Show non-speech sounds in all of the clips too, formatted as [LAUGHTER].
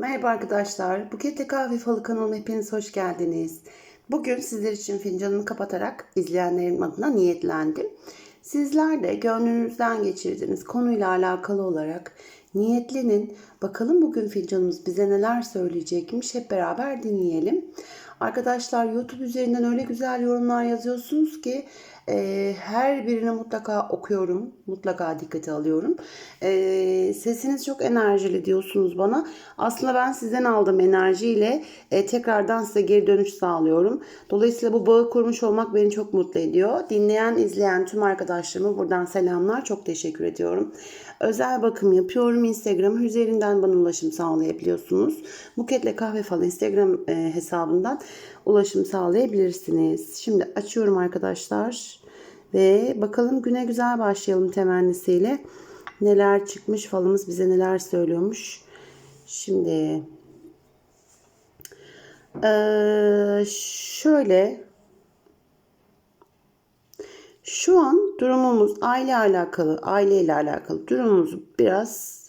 Merhaba arkadaşlar. Buket'te Kahve Falı kanalıma hepiniz hoş geldiniz. Bugün sizler için fincanımı kapatarak izleyenlerim adına niyetlendim. Sizler de gönlünüzden geçirdiğiniz konuyla alakalı olarak niyetlenin. Bakalım bugün fincanımız bize neler söyleyecekmiş hep beraber dinleyelim. Arkadaşlar YouTube üzerinden öyle güzel yorumlar yazıyorsunuz ki e, her birini mutlaka okuyorum. Mutlaka dikkate alıyorum. E, sesiniz çok enerjili diyorsunuz bana. Aslında ben sizden aldığım enerjiyle e, tekrardan size geri dönüş sağlıyorum. Dolayısıyla bu bağı kurmuş olmak beni çok mutlu ediyor. Dinleyen, izleyen tüm arkadaşlarıma buradan selamlar. Çok teşekkür ediyorum. Özel bakım yapıyorum. Instagram üzerinden bana ulaşım sağlayabiliyorsunuz. Buketle Kahve Falı Instagram e, hesabından ulaşım sağlayabilirsiniz. Şimdi açıyorum arkadaşlar. Ve bakalım güne güzel başlayalım temennisiyle. Neler çıkmış falımız bize neler söylüyormuş. Şimdi ee, şöyle şu an durumumuz aile alakalı, aile ile alakalı durumumuz biraz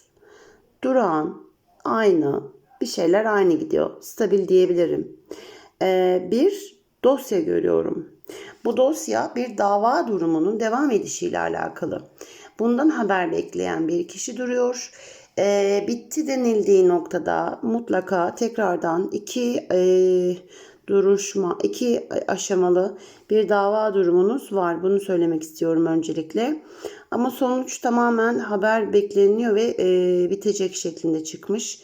durağan, aynı, bir şeyler aynı gidiyor. Stabil diyebilirim. Ee, bir dosya görüyorum. Bu dosya bir dava durumunun devam edişiyle alakalı. Bundan haber bekleyen bir kişi duruyor. Ee, bitti denildiği noktada mutlaka tekrardan iki e, duruşma, iki aşamalı bir dava durumunuz var. Bunu söylemek istiyorum öncelikle. Ama sonuç tamamen haber bekleniyor ve e, bitecek şeklinde çıkmış.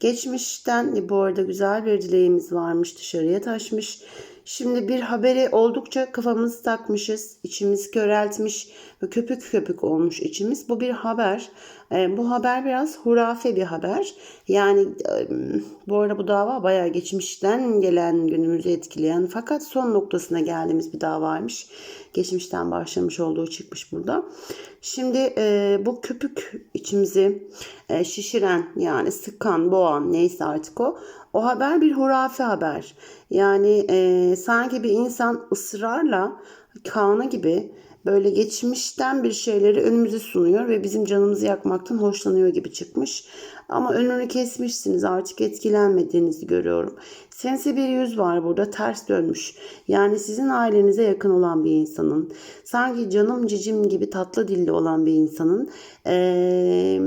Geçmişten bu arada güzel bir dileğimiz varmış dışarıya taşmış. Şimdi bir haberi oldukça kafamızı takmışız. içimiz köreltmiş ve köpük köpük olmuş içimiz. Bu bir haber. E, bu haber biraz hurafe bir haber. Yani e, bu arada bu dava bayağı geçmişten gelen günümüzü etkileyen fakat son noktasına geldiğimiz bir davaymış. Geçmişten başlamış olduğu çıkmış burada. Şimdi e, bu köpük içimizi e, şişiren yani sıkan, boğan neyse artık o. O haber bir hurafe haber. Yani e, sanki bir insan ısrarla kanı gibi böyle geçmişten bir şeyleri önümüze sunuyor ve bizim canımızı yakmaktan hoşlanıyor gibi çıkmış. Ama önünü kesmişsiniz artık etkilenmediğinizi görüyorum. Sense bir yüz var burada ters dönmüş. Yani sizin ailenize yakın olan bir insanın sanki canım cicim gibi tatlı dilli olan bir insanın ee,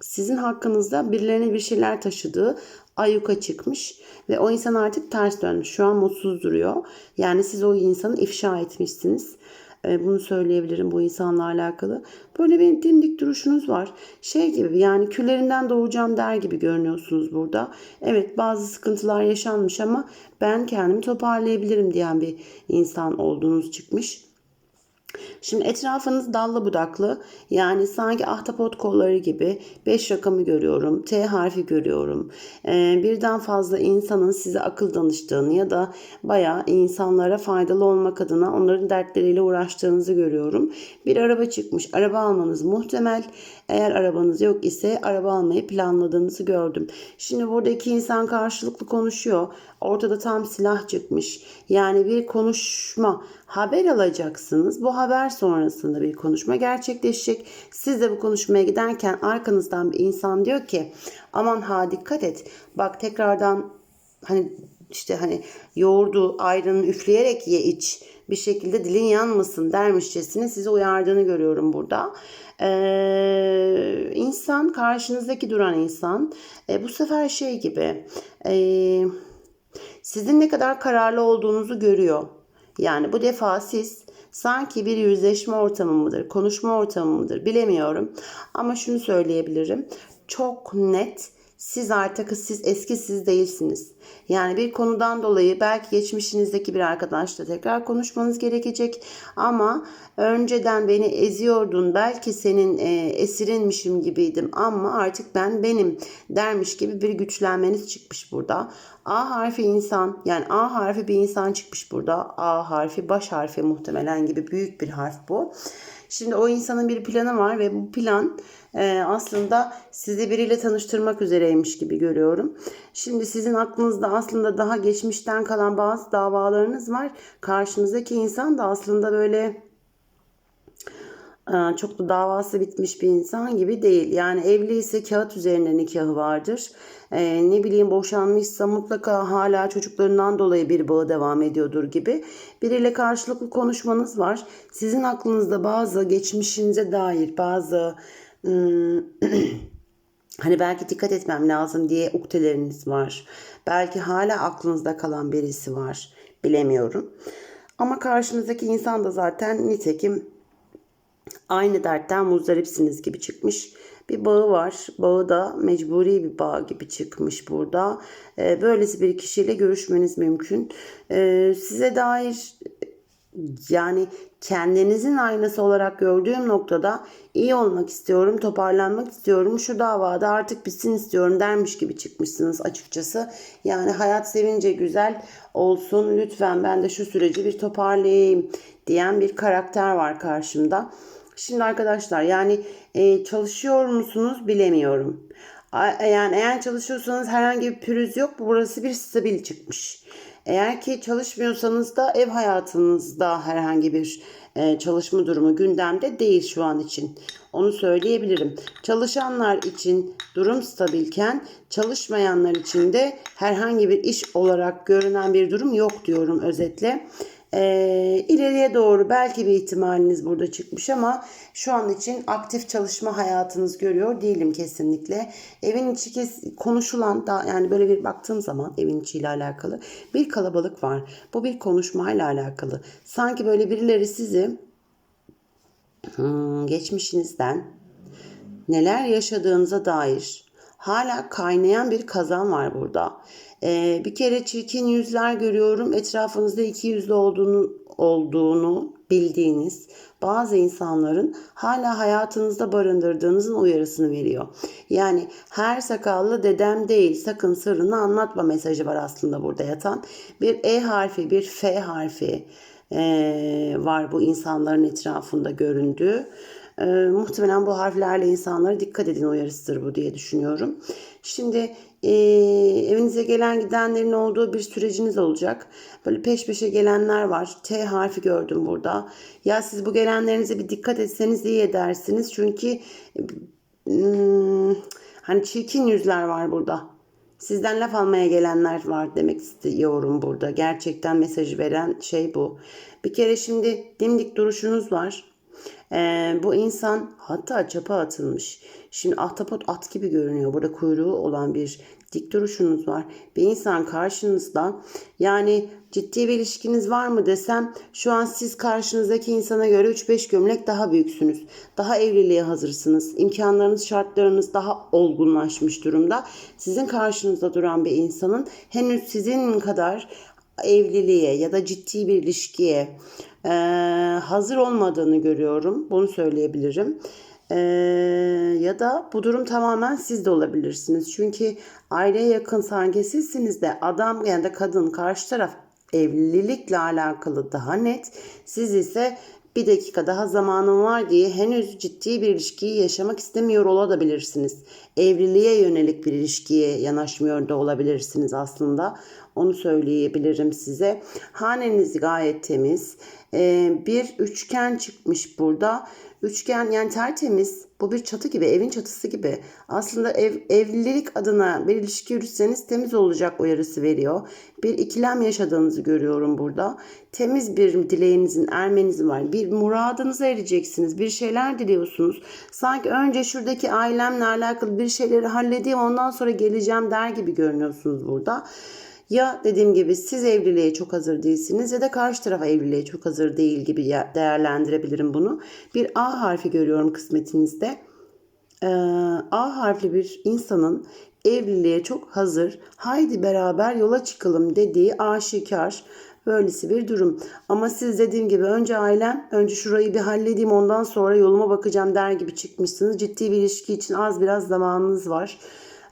sizin hakkınızda birilerine bir şeyler taşıdığı ayyuka çıkmış ve o insan artık ters dönmüş. Şu an mutsuz duruyor. Yani siz o insanı ifşa etmişsiniz. E, bunu söyleyebilirim bu insanla alakalı. Böyle bir dimdik duruşunuz var. Şey gibi yani küllerinden doğacağım der gibi görünüyorsunuz burada. Evet bazı sıkıntılar yaşanmış ama ben kendimi toparlayabilirim diyen bir insan olduğunuz çıkmış. Şimdi etrafınız dallı budaklı yani sanki ahtapot kolları gibi 5 rakamı görüyorum. T harfi görüyorum. Ee, birden fazla insanın size akıl danıştığını ya da bayağı insanlara faydalı olmak adına onların dertleriyle uğraştığınızı görüyorum. Bir araba çıkmış. Araba almanız muhtemel. Eğer arabanız yok ise araba almayı planladığınızı gördüm. Şimdi burada iki insan karşılıklı konuşuyor. Ortada tam silah çıkmış. Yani bir konuşma, haber alacaksınız. Bu haber sonrasında bir konuşma gerçekleşecek. Siz de bu konuşmaya giderken arkanızdan bir insan diyor ki aman ha dikkat et. Bak tekrardan hani işte hani yoğurdu ayranı üfleyerek ye iç. Bir şekilde dilin yanmasın dermişçesine sizi uyardığını görüyorum burada. Ee, insan karşınızdaki duran insan e, bu sefer şey gibi e, sizin ne kadar kararlı olduğunuzu görüyor. Yani bu defa siz sanki bir yüzleşme ortamı mıdır, konuşma ortamı mıdır bilemiyorum. Ama şunu söyleyebilirim. Çok net siz artık siz eski siz değilsiniz. Yani bir konudan dolayı belki geçmişinizdeki bir arkadaşla tekrar konuşmanız gerekecek ama önceden beni eziyordun belki senin e, esirinmişim gibiydim ama artık ben benim dermiş gibi bir güçlenmeniz çıkmış burada. A harfi insan yani A harfi bir insan çıkmış burada. A harfi baş harfi muhtemelen gibi büyük bir harf bu. Şimdi o insanın bir planı var ve bu plan e, aslında sizi biriyle tanıştırmak üzereymiş gibi görüyorum. Şimdi sizin aklınızda aslında daha geçmişten kalan bazı davalarınız var. Karşınızdaki insan da aslında böyle çok da davası bitmiş bir insan gibi değil. Yani evli ise kağıt üzerinde nikahı vardır. Ee, ne bileyim boşanmışsa mutlaka hala çocuklarından dolayı bir bağı devam ediyordur gibi. Biriyle karşılıklı konuşmanız var. Sizin aklınızda bazı geçmişinize dair bazı hmm, [CLEARS THROAT] hani belki dikkat etmem lazım diye ukdeleriniz var. Belki hala aklınızda kalan birisi var. Bilemiyorum. Ama karşınızdaki insan da zaten nitekim aynı dertten muzdaripsiniz gibi çıkmış. Bir bağı var. Bağı da mecburi bir bağ gibi çıkmış burada. Ee, böylesi bir kişiyle görüşmeniz mümkün. Ee, size dair yani kendinizin aynası olarak gördüğüm noktada iyi olmak istiyorum, toparlanmak istiyorum, şu davada artık bitsin istiyorum dermiş gibi çıkmışsınız açıkçası. Yani hayat sevince güzel olsun lütfen ben de şu süreci bir toparlayayım diyen bir karakter var karşımda. Şimdi arkadaşlar yani e, çalışıyor musunuz bilemiyorum. A- Yani eğer çalışıyorsanız herhangi bir pürüz yok. Burası bir stabil çıkmış. Eğer ki çalışmıyorsanız da ev hayatınızda herhangi bir e, çalışma durumu gündemde değil şu an için. Onu söyleyebilirim. Çalışanlar için durum stabilken çalışmayanlar için de herhangi bir iş olarak görünen bir durum yok diyorum özetle. Ee, ileriye doğru belki bir ihtimaliniz burada çıkmış ama şu an için aktif çalışma hayatınız görüyor değilim kesinlikle. Evin içi kes, konuşulan da yani böyle bir baktığım zaman evin içiyle alakalı bir kalabalık var. Bu bir konuşmayla alakalı. Sanki böyle birileri sizi hmm, geçmişinizden neler yaşadığınıza dair hala kaynayan bir kazan var burada. Ee, bir kere çirkin yüzler görüyorum. Etrafınızda iki yüzlü olduğunu olduğunu bildiğiniz bazı insanların hala hayatınızda barındırdığınızın uyarısını veriyor. Yani her sakallı dedem değil sakın sırrını anlatma mesajı var aslında burada yatan. Bir E harfi bir F harfi ee, var bu insanların etrafında göründüğü. Ee, muhtemelen bu harflerle insanlara dikkat edin uyarısıdır bu diye düşünüyorum. Şimdi e, evinize gelen gidenlerin olduğu bir süreciniz olacak. Böyle peş peşe gelenler var. T harfi gördüm burada. Ya siz bu gelenlerinize bir dikkat etseniz iyi edersiniz. Çünkü hmm, hani çirkin yüzler var burada. Sizden laf almaya gelenler var demek istiyorum burada. Gerçekten mesajı veren şey bu. Bir kere şimdi dimdik duruşunuz var. Ee, bu insan hatta çapa atılmış. Şimdi ahtapot at gibi görünüyor. Burada kuyruğu olan bir dik duruşunuz var. Bir insan karşınızda yani ciddi bir ilişkiniz var mı desem şu an siz karşınızdaki insana göre 3-5 gömlek daha büyüksünüz. Daha evliliğe hazırsınız. İmkanlarınız, şartlarınız daha olgunlaşmış durumda. Sizin karşınızda duran bir insanın henüz sizin kadar evliliğe ya da ciddi bir ilişkiye e, hazır olmadığını görüyorum. Bunu söyleyebilirim. E, ya da bu durum tamamen siz de olabilirsiniz. Çünkü aileye yakın sanki sizsiniz de adam ya da kadın karşı taraf evlilikle alakalı daha net. Siz ise bir dakika daha zamanım var diye henüz ciddi bir ilişkiyi yaşamak istemiyor olabilirsiniz. Evliliğe yönelik bir ilişkiye yanaşmıyor da olabilirsiniz aslında. Onu söyleyebilirim size. Haneniz gayet temiz. Ee, bir üçgen çıkmış burada. Üçgen yani tertemiz. Bu bir çatı gibi, evin çatısı gibi. Aslında ev, evlilik adına bir ilişki yürütseniz temiz olacak uyarısı veriyor. Bir ikilem yaşadığınızı görüyorum burada. Temiz bir dileğinizin, ermenizin var. Bir muradınıza ereceksiniz. Bir şeyler diliyorsunuz. Sanki önce şuradaki ailemle alakalı bir şeyleri halledeyim ondan sonra geleceğim der gibi görünüyorsunuz burada. Ya dediğim gibi siz evliliğe çok hazır değilsiniz ya da karşı taraf evliliğe çok hazır değil gibi değerlendirebilirim bunu. Bir A harfi görüyorum kısmetinizde. Ee, A harfli bir insanın evliliğe çok hazır, haydi beraber yola çıkalım dediği aşikar. Böylesi bir durum. Ama siz dediğim gibi önce ailem, önce şurayı bir halledeyim ondan sonra yoluma bakacağım der gibi çıkmışsınız. Ciddi bir ilişki için az biraz zamanınız var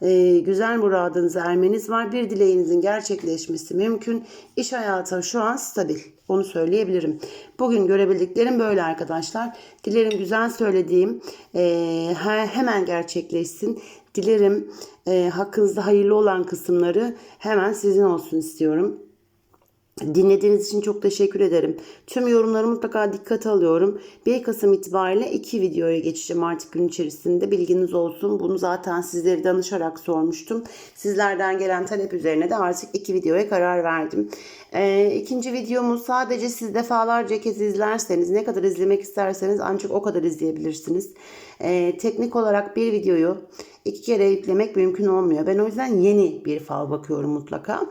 e, güzel muradınıza ermeniz var. Bir dileğinizin gerçekleşmesi mümkün. İş hayatı şu an stabil. Onu söyleyebilirim. Bugün görebildiklerim böyle arkadaşlar. Dilerim güzel söylediğim e, hemen gerçekleşsin. Dilerim e, hakkınızda hayırlı olan kısımları hemen sizin olsun istiyorum. Dinlediğiniz için çok teşekkür ederim. Tüm yorumları mutlaka dikkate alıyorum. 1 Kasım itibariyle iki videoya geçeceğim artık gün içerisinde. Bilginiz olsun. Bunu zaten sizleri danışarak sormuştum. Sizlerden gelen talep üzerine de artık iki videoya karar verdim. Ee, ikinci videomu sadece siz defalarca kez izlerseniz ne kadar izlemek isterseniz ancak o kadar izleyebilirsiniz. Ee, teknik olarak bir videoyu iki kere yüklemek mümkün olmuyor. Ben o yüzden yeni bir fal bakıyorum mutlaka.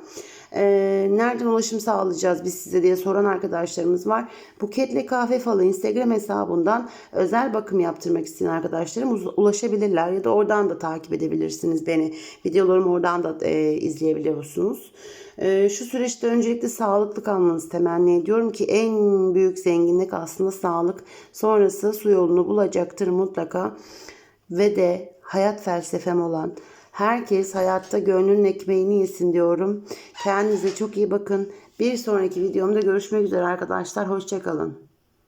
Ee, nereden ulaşım sağlayacağız biz size diye soran arkadaşlarımız var. Buketle Kahve Falı Instagram hesabından özel bakım yaptırmak isteyen arkadaşlarım ulaşabilirler ya da oradan da takip edebilirsiniz beni. Videolarımı oradan da e, izleyebiliyorsunuz. Ee, şu süreçte öncelikle sağlıklı kalmanızı temenni ediyorum ki en büyük zenginlik aslında sağlık. Sonrası su yolunu bulacaktır mutlaka. Ve de hayat felsefem olan herkes hayatta gönlünün ekmeğini yesin diyorum. Kendinize çok iyi bakın. Bir sonraki videomda görüşmek üzere arkadaşlar. Hoşçakalın.